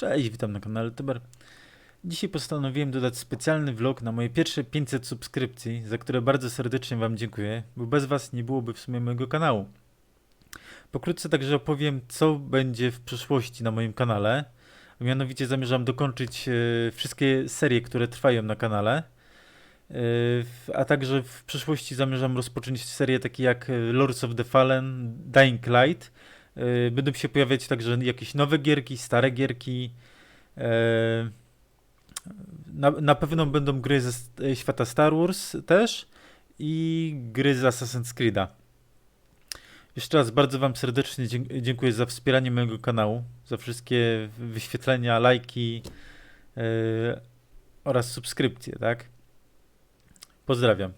Cześć, witam na kanale Tuber. Dzisiaj postanowiłem dodać specjalny vlog na moje pierwsze 500 subskrypcji, za które bardzo serdecznie Wam dziękuję, bo bez Was nie byłoby w sumie mojego kanału. Pokrótce także opowiem, co będzie w przyszłości na moim kanale. Mianowicie zamierzam dokończyć e, wszystkie serie, które trwają na kanale. E, a także w przyszłości zamierzam rozpocząć serię takie jak e, Lords of the Fallen, Dying Light. E, Będą się pojawiać także jakieś nowe gierki, stare gierki. E, Na, na pewno będą gry ze e, świata Star Wars też i gry z Assassin's Creed'a. Jeszcze raz bardzo Wam serdecznie dziękuję za wspieranie mojego kanału, za wszystkie wyświetlenia, lajki oraz subskrypcje, tak? Pozdrawiam.